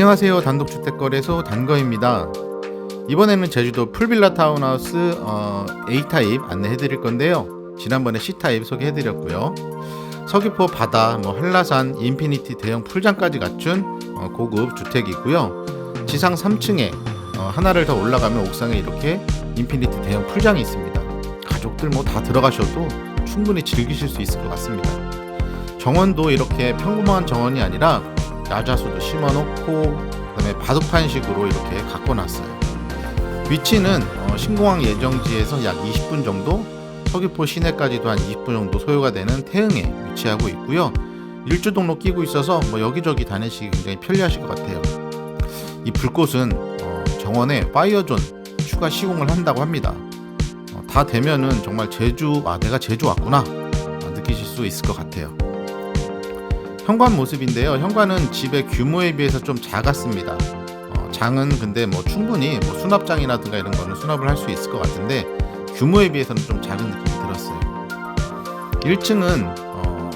안녕하세요. 단독주택거래소 단거입니다. 이번에는 제주도 풀빌라 타운하우스 어, A타입 안내해드릴 건데요. 지난번에 C타입 소개해드렸고요. 서귀포 바다, 뭐 한라산, 인피니티 대형 풀장까지 갖춘 어, 고급 주택이고요. 지상 3층에 어, 하나를 더 올라가면 옥상에 이렇게 인피니티 대형 풀장이 있습니다. 가족들 뭐 다 들어가셔도 충분히 즐기실 수 있을 것 같습니다. 정원도 이렇게 평범한 정원이 아니라 야자수도 심어놓고 그다음에 바둑판식으로 이렇게 가꿔놨어요. 위치는 어, 신공항 예정지에서 약 20분 정도, 서귀포 시내까지도 한 20분 정도 소요가 되는 태흥에 위치하고 있고요. 일주 동로 끼고 있어서 뭐 여기저기 다니시기 굉장히 편리하실 것 같아요. 이 불꽃은 어, 정원에 파이어존 추가 시공을 한다고 합니다. 어, 다 되면은 정말 제주 아 내가 제주 왔구나 어, 느끼실 수 있을 것 같아요. 현관 모습인데요. 현관은 집의 규모에 비해서 좀 작았습니다. 어, 장은 근데 뭐 충분히 뭐 수납장이라든가 이런 거는 수납을 할 수 있을 것 같은데 규모에 비해서는 좀 작은 느낌이 들었어요. 1층은 어,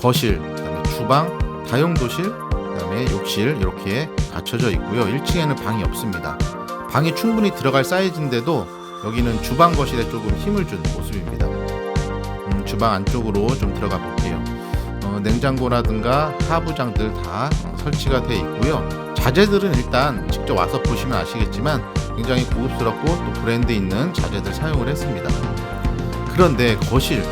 거실, 그다음에 주방, 다용도실, 그다음에 욕실 이렇게 갖춰져 있고요. 1층에는 방이 없습니다. 방이 충분히 들어갈 사이즈인데도 여기는 주방 거실에 조금 힘을 준 모습입니다. 음, 주방 안쪽으로 좀 들어가 볼게요. 어, 냉장고라든가 하부장들 다 어, 설치가 되어 있고요. 자재들은 일단 직접 와서 보시면 아시겠지만 굉장히 고급스럽고 또 브랜드 있는 자재들 사용을 했습니다. 그런데 거실,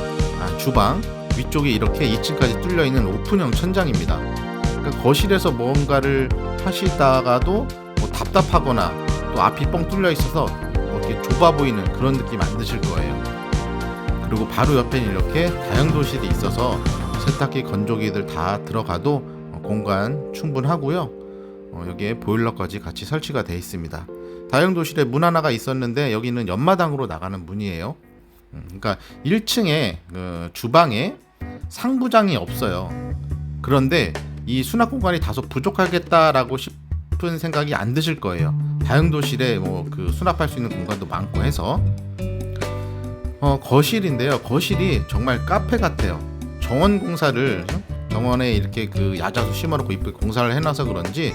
아, 주방 위쪽에 이렇게 2층까지 뚫려 있는 오픈형 천장입니다. 그러니까 거실에서 뭔가를 하시다가도 뭐 답답하거나 또 앞이 뻥 뚫려 있어서 뭐 이렇게 좁아 보이는 그런 느낌 안 드실 거예요. 그리고 바로 옆에는 이렇게 다용도실이 있어서 세탁기, 건조기들 다 들어가도 어, 공간 충분하고요. 어, 여기에 보일러까지 같이 설치가 되어 있습니다. 다용도실에 문 하나가 있었는데 여기는 옆마당으로 나가는 문이에요. 음, 그러니까 1층에 그 주방에 상부장이 없어요. 그런데 이 수납 공간이 다소 부족하겠다라고 싶은 생각이 안 드실 거예요. 다용도실에 뭐 그 수납할 수 있는 공간도 많고 해서 어, 거실인데요. 거실이 정말 카페 같아요. 정원 공사를 정원에 이렇게 그 야자수 심어놓고 이쁘게 공사를 해놔서 그런지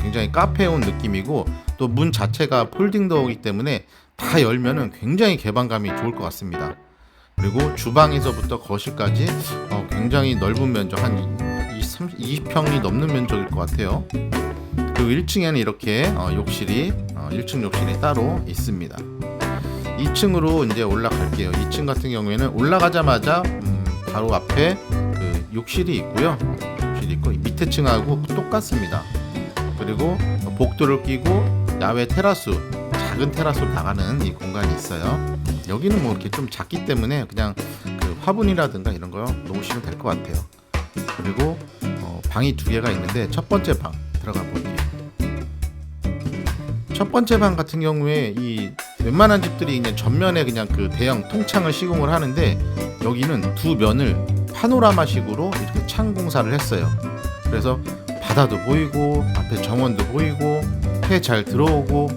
굉장히 카페에 온 느낌이고 또 문 자체가 폴딩 도어이기 때문에 다 열면은 굉장히 개방감이 좋을 것 같습니다. 그리고 주방에서부터 거실까지 어, 굉장히 넓은 면적 한 20, 20 평이 넘는 면적일 것 같아요. 그리고 1층에는 이렇게 어, 욕실이 어, 1층 욕실이 따로 있습니다. 2층으로 이제 올라갈게요. 2층 같은 경우에는 올라가자마자 음, 바로 앞에 그 욕실이 있고요. 욕실이 있고 밑에 층하고 똑같습니다. 그리고 복도를 끼고 야외 테라스 작은 테라스로 나가는 이 공간이 있어요. 여기는 뭐 이렇게 좀 작기 때문에 그냥 그 화분이라든가 이런 거 놓으시면 될 것 같아요. 그리고 어, 방이 두 개가 있는데 첫 번째 방 들어가 볼게요. 첫 번째 방 같은 경우에 이 웬만한 집들이 그냥 전면에 그냥 그 대형 통창을 시공을 하는데 여기는 두 면을 파노라마식으로 이렇게 창 공사를 했어요. 그래서 바다도 보이고 앞에 정원도 보이고 해 잘 들어오고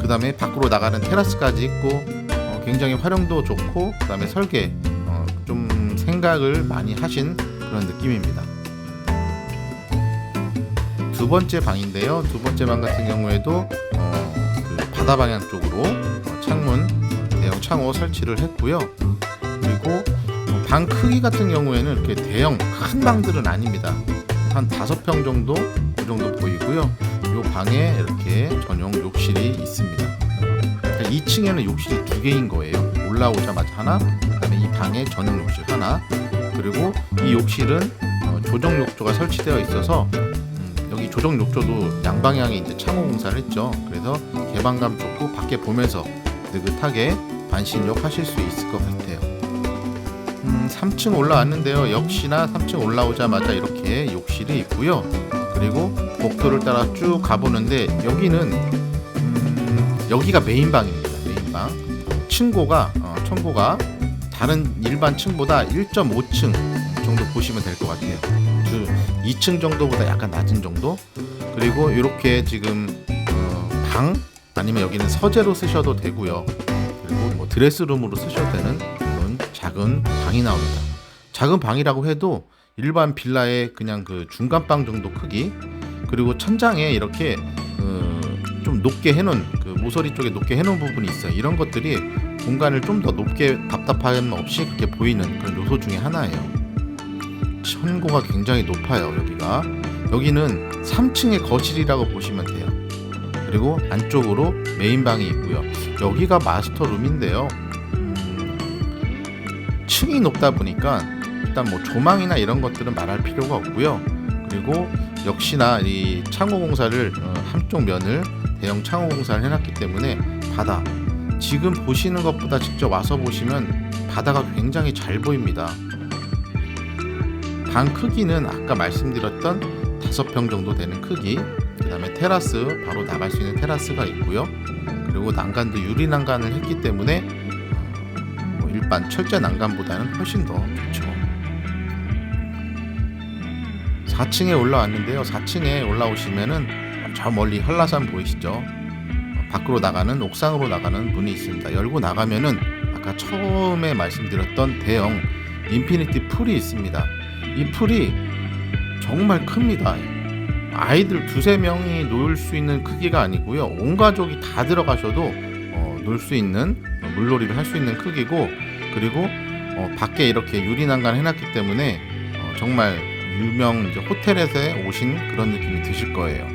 그 다음에 밖으로 나가는 테라스까지 있고 어, 굉장히 활용도 좋고 그 다음에 설계 어, 좀 생각을 많이 하신 그런 느낌입니다. 두 번째 방인데요. 두 번째 방 같은 경우에도 어, 그 바다 방향 쪽으로 어, 창문 어, 대형 창호 설치를 했고요. 그리고 어, 방 크기 같은 경우에는 이렇게 대형 큰 방들은 아닙니다. 한 다섯 평 정도 그 정도 보이고요. 이 방에 이렇게 전용 욕실이 있습니다. 2층에는 욕실이 두 개인 거예요. 올라오자마자 하나, 그다음에 이 방에 전용 욕실 하나, 그리고 이 욕실은 어, 조정 욕조가 설치되어 있어서 음, 여기 조정 욕조도 양방향에 이제 창호 공사를 했죠. 그래서 개방감 좋고 밖에 보면서 느긋하게 반신욕 하실 수 있을 것 같아요. 음, 3층 올라왔는데요. 역시나 3층 올라오자마자 이렇게 욕실이 있고요. 그리고 복도를 따라 쭉 가보는데 여기는 음, 여기가 메인 방입니다. 메인 방. 층고가 어, 청고가 다른 일반 층보다 1.5층 정도 보시면 될 것 같아요. 그 2층 정도보다 약간 낮은 정도. 그리고 이렇게 지금 어, 방 아니면 여기는 서재로 쓰셔도 되고요. 그리고 뭐 드레스룸으로 쓰셔도 되는 그런 작은 방이 나옵니다. 작은 방이라고 해도 일반 빌라의 그냥 그 중간 방 정도 크기 그리고 천장에 이렇게 어, 좀 높게 해놓은 그 모서리 쪽에 높게 해놓은 부분이 있어요. 이런 것들이 공간을 좀 더 높게 답답함 없이 그렇게 보이는 그런 요소 중에 하나예요. 천고가 굉장히 높아요. 여기가 여기는 3층의 거실이라고 보시면 돼요. 그리고 안쪽으로 메인 방이 있고요. 여기가 마스터 룸인데요. 음, 층이 높다 보니까 일단 뭐 조망이나 이런 것들은 말할 필요가 없고요. 그리고 역시나 이 창호 공사를 어, 한쪽 면을 대형 창호 공사를 해놨기 때문에 바다 지금 보시는 것보다 직접 와서 보시면 바다가 굉장히 잘 보입니다. 방 크기는 아까 말씀드렸던 다섯 평 정도 되는 크기. 그 다음에 테라스 바로 나갈 수 있는 테라스가 있고요. 그리고 난간도 유리 난간을 했기 때문에 어, 뭐 일반 철제 난간보다는 훨씬 더 좋죠. 4층에 올라왔는데요. 4층에 올라오시면은 저 멀리 한라산 보이시죠? 어, 밖으로 나가는 옥상으로 나가는 문이 있습니다. 열고 나가면은 아까 처음에 말씀드렸던 대형 인피니티 풀이 있습니다. 이 풀이 정말 큽니다. 아이들 두세 명이 놀 수 있는 크기가 아니고요. 온 가족이 다 들어가셔도 어, 놀수 있는 어, 물놀이를 할 수 있는 크기고 그리고 어, 밖에 이렇게 유리 난간 해놨기 때문에 어, 정말 유명 이제 호텔에서 오신 그런 느낌이 드실 거예요.